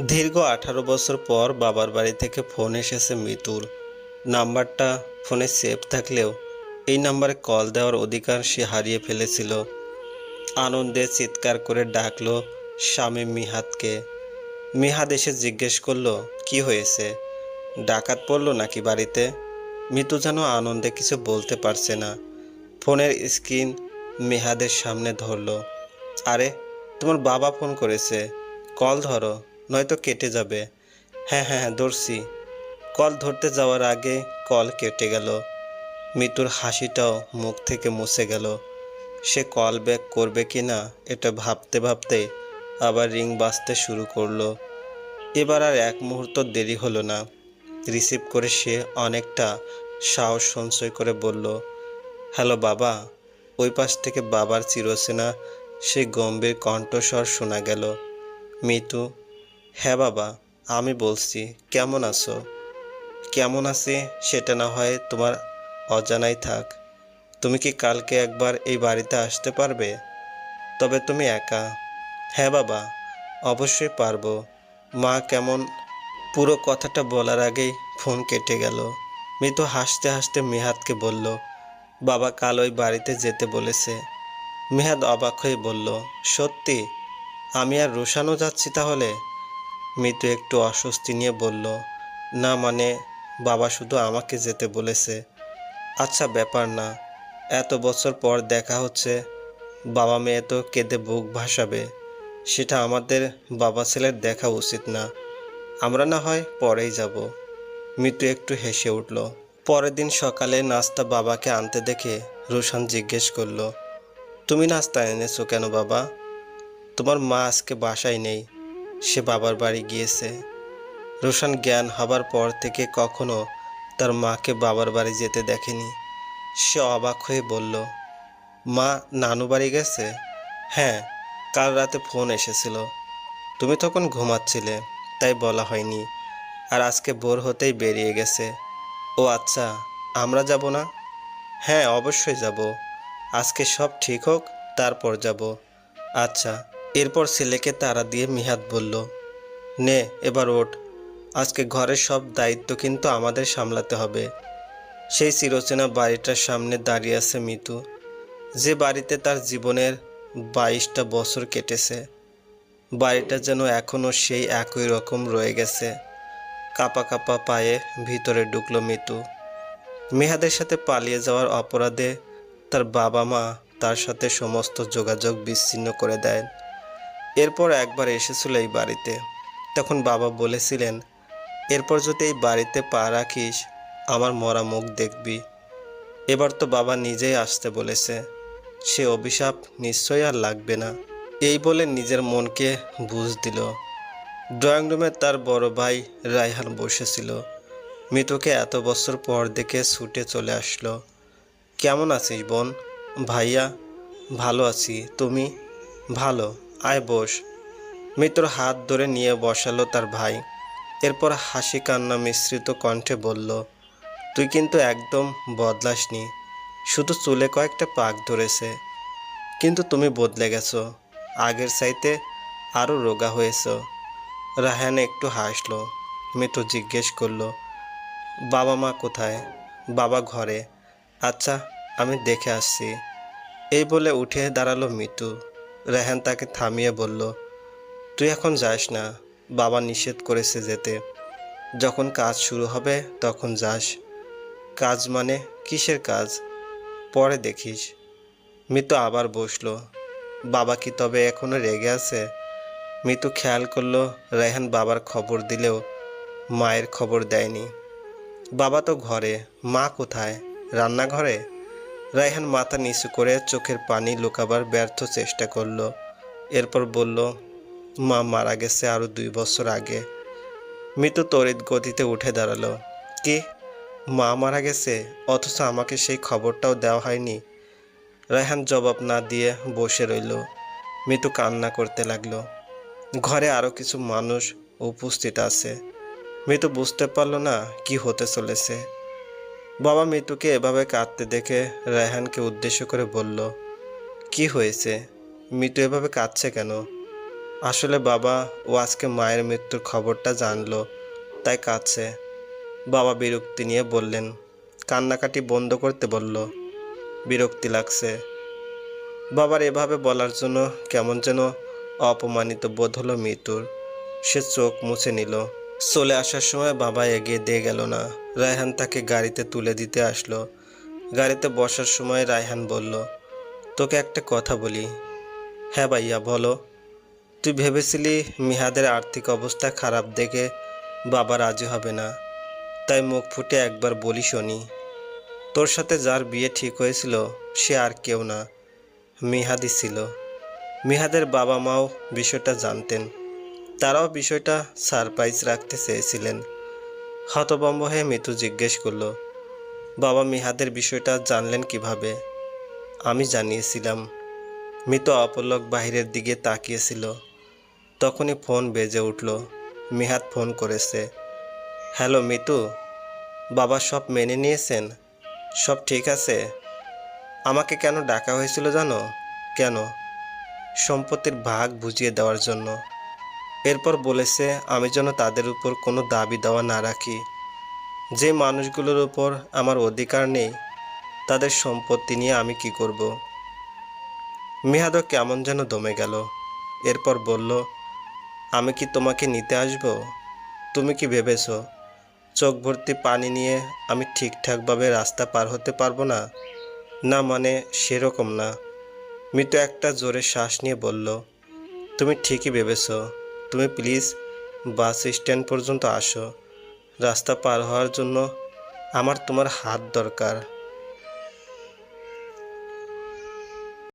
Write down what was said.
দীর্ঘ আঠারো বছর পর বাবার বাড়ি থেকে ফোন এসেছে মিতুর। নাম্বারটা ফোনে সেভ থাকলেও এই নাম্বারে কল দেওয়ার অধিকার সে হারিয়ে ফেলেছিল। আনন্দে চিৎকার করে ডাকলো স্বামী মিহাদকে মিহাদ এসে জিজ্ঞেস করল, কি হয়েছে? ডাকাত পড়ল নাকি বাড়িতে? মিতু যেন আনন্দে কিছু বলতে পারছে না। ফোনের স্ক্রিন মেহাদের সামনে ধরলো, আরে, তোমার বাবা ফোন করেছে। কল ধরো। নয়তো কেটে যাবে। হ্যাঁ হ্যাঁ হ্যাঁ ধরছি। কল ধরতে যাওয়ার আগে কল কেটে গেল। মিতুর হাসিটাও মুখ থেকে মুছে গেল। সে কল ব্যাক করবে কি না, এটা ভাবতে ভাবতে আবার রিং বাজতে শুরু করল। এবার আর এক মুহূর্ত দেরি হলো না। রিসিভ করে সে অনেকটা সাহস সঞ্চয় করে বলল, হ্যালো বাবা, ওই পাশ থেকে বাবার চিরচেনা সে গম্ভীর কণ্ঠস্বর শোনা গেল। মিতু হ্যাঁ বাবা, আমি বলছি, কেমন আছো? কেমন আছি সেটা না হয় তোমার অজানাই থাক। তুমি কি কালকে একবার এই বাড়িতে আসতে পারবে? তবে তুমি একা। হ্যাঁ বাবা, অবশ্যই পারব। মা কেমন, পুরো কথাটা বলার আগেই ফোন কেটে গেল। মৃদু হাসতে হাসতে মেহাদকে বলল, বাবা কাল ওই বাড়িতে যেতে বলেছে। মেহাদ অবাক হয়ে বলল, সত্যি? আমি আর রোশানও যাচ্ছি তাহলে? মিতু একটু অস্বস্তি নিয়ে বলল, না মানে বাবা শুধু আমাকে যেতে বলেছে। আচ্ছা ব্যাপার না। এত বছর পর দেখা হচ্ছে, বাবা মেয়ে তো কেঁদে বুক ভাসাবে। সেটা আমাদের বাবা ছেলের দেখা উচিত না। আমরা না হয় পরেই যাব। মিতু একটু হেসে উঠল। পরের দিন সকালে নাস্তা বাবাকে আনতে দেখে রোশান জিজ্ঞেস করল, তুমি নাস্তা এনেছো কেন বাবা? তোমার মা আজকে বাসায় নেই। সে বাবার বাড়ি গিয়েছে। রোশান জ্ঞান হবার পর থেকে কখনো তার মাকে বাবার বাড়ি যেতে দেখেনি। সে অবাক হয়ে বলল, মা, নানু বাড়ি গেছে? হ্যাঁ কাল রাতে ফোন এসেছিল। তুমি তখন ঘুমাচ্ছিলে, তাই বলা হয়নি। আর আজকে ভোর হতেই বেরিয়ে গেছে। ও আচ্ছা আমরা যাব না? হ্যাঁ অবশ্যই যাব। আজকে সব ঠিক হোক, তারপর যাব। আচ্ছা। এরপর ছেলেকে তারা দিয়ে মিহাদ বলল, নে, এবার ওঠ। আজকে ঘরের সব দায়িত্ব কিন্তু আমাদের সামলাতে হবে সেই চিরচেনা বাড়িটার সামনে দাঁড়িয়ে আছে মিতু। যে বাড়িতে তার জীবনের বাইশটা বছর কেটেছে, বাড়িটা যেন এখনও সেই একই রকম রয়ে গেছে। কাপা কাপা পায়ে ভিতরে ঢুকলো মিতু। মেহাদের সাথে পালিয়ে যাওয়ার অপরাধে তার বাবা মা তার সাথে সমস্ত যোগাযোগ বিচ্ছিন্ন করে দেন এরপর একবার এসেছিল এই বাড়িতে। তখন বাবা বলেছিলেন, এরপর যদি এই বাড়িতে পা রাখিস, আমার মরা মুখ দেখবি। এবার তো বাবা নিজেই আসতে বলেছে, সে অভিশাপ নিশ্চয়ই আর লাগবে না। এই বলে নিজের মনকে বুঝ দিল। ড্রয়িং রুমে তার বড় ভাই রায়হান বসেছিল। মৃতকে এত বছর পর দেখে ছুটে চলে আসলো। কেমন আছিস বোন? ভাইয়া, ভালো আছি। তুমি? ভালো? আয় বস। মিতুর হাত ধরে নিয়ে বসালো তার ভাই। এরপর হাসি কান্না মিশ্রিত কণ্ঠে বলল, তুই কিন্তু একদম বদলাসনি। শুধু চুলে কয়েকটা পাক ধরেছে। কিন্তু তুমি বদলে গেছো। আগের চাইতে আরও রোগা হয়েছ। রাহান একটু হাসলো। মিতু জিজ্ঞেস করল, বাবা মা কোথায়? বাবা ঘরে? আচ্ছা আমি দেখে আসছি। এই বলে উঠে দাঁড়াল মিতু। রেহান তাকে থামিয়ে বলল, তুই এখন যাস না, বাবা নিষেধ করেছে যেতে। যখন কাজ শুরু হবে, তখন যাস। কাজ মানে কিসের কাজ? পরে দেখিস। মিতু আবার বসল, বাবা কি তবে এখনও রেগে আছে? মিতু খেয়াল করল, রেহান বাবার খবর দিলেও মায়ের খবর দেয়নি। বাবা তো ঘরে, মা কোথায়? রান্নাঘরে? রায়হান মাথা নিচু করে চোখের পানি লুকাবার ব্যর্থ চেষ্টা করল। এরপর বলল, মা মারা গেছে আরও দুই বছর আগে। মৃত্যু তড়িৎ গতিতে উঠে দাঁড়াল। কি? মা মারা গেছে? অথচ আমাকে সেই খবরটাও দেওয়া হয়নি? রায়হান জবাব না দিয়ে বসে রইল। মৃত্যু কান্না করতে লাগল। ঘরে আরও কিছু মানুষ উপস্থিত আছে। মৃত্যু বুঝতে পারল না কি হতে চলেছে। বাবা মৃত্যুকে এভাবে কাঁদতে দেখে রায়হানকে উদ্দেশ্য করে বলল, কি হয়েছে? মৃত্যু এভাবে কাঁদছে কেন? আসলে বাবা ও আজকে মায়ের মৃত্যুর খবরটা জানলো, তাই কাঁদছে। বাবা বিরক্তি নিয়ে বললেন, কান্নাকাটি বন্ধ করতে বলল, বিরক্তি লাগছে। বাবার এভাবে বলার জন্য কেমন যেন অপমানিত বোধ হলো মৃত্যুর। সে চোখ মুছে নিল। চলে আসার সময় বাবা এগিয়ে দিয়ে গেল না। রায়হান তাকে গাড়িতে তুলে দিতে আসলো। গাড়িতে বসার সময় রায়হান বলল, তোকে একটা কথা বলি। হ্যাঁ ভাইয়া, বলো। তুই ভেবেছিলি মিহাদের আর্থিক অবস্থা খারাপ দেখে বাবা রাজি হবে না? তাই মুখ ফুটে একবার বলি শনি। তোর সাথে যার বিয়ে ঠিক হয়েছিল, সে আর কেউ না মিহাদি ছিল। মিহাদের বাবা মাও বিষয়টা জানতেন। তারাও বিষয়টা সারপ্রাইজ রাখতে চেয়েছিলেন। হতবম্ব হয়ে মিতু জিজ্ঞেস করল, বাবা মিহাদের বিষয়টা জানলেন কীভাবে? আমি জানিয়েছিলাম। মিতু অপলক বাহিরের দিকে তাকিয়েছিল। তখনই ফোন বেজে উঠল, মিহাদ ফোন করেছে। হ্যালো মিতু, বাবা সব মেনে নিয়েছেন? সব ঠিক আছে? আমাকে কেন ডাকা হয়েছিল জানো? কেন? সম্পত্তির ভাগ বুঝিয়ে দেওয়ার জন্য। এরপর বলেছে, আমি যেন তাদের উপর কোনো দাবি দেওয়া না রাখি। যে মানুষগুলোর উপর আমার অধিকার নেই, তাদের সম্পত্তি নিয়ে আমি কি করব? মিহাদও কেমন যেন দমে গেল। এরপর বলল, আমি কি তোমাকে নিতে আসব? তুমি কি ভেবেছ, চোখ ভর্তি পানি নিয়ে আমি ঠিকঠাকভাবে রাস্তা পার হতে পারব না? না মানে সেরকম না। মিতু একটা জোরে শ্বাস নিয়ে বলল, তুমি ঠিকই ভেবেছ। তুমি প্লিজ বাস স্ট্যান্ড পর্যন্ত আসো। রাস্তা পার হওয়ার জন্য আমার তোমার হাত দরকার।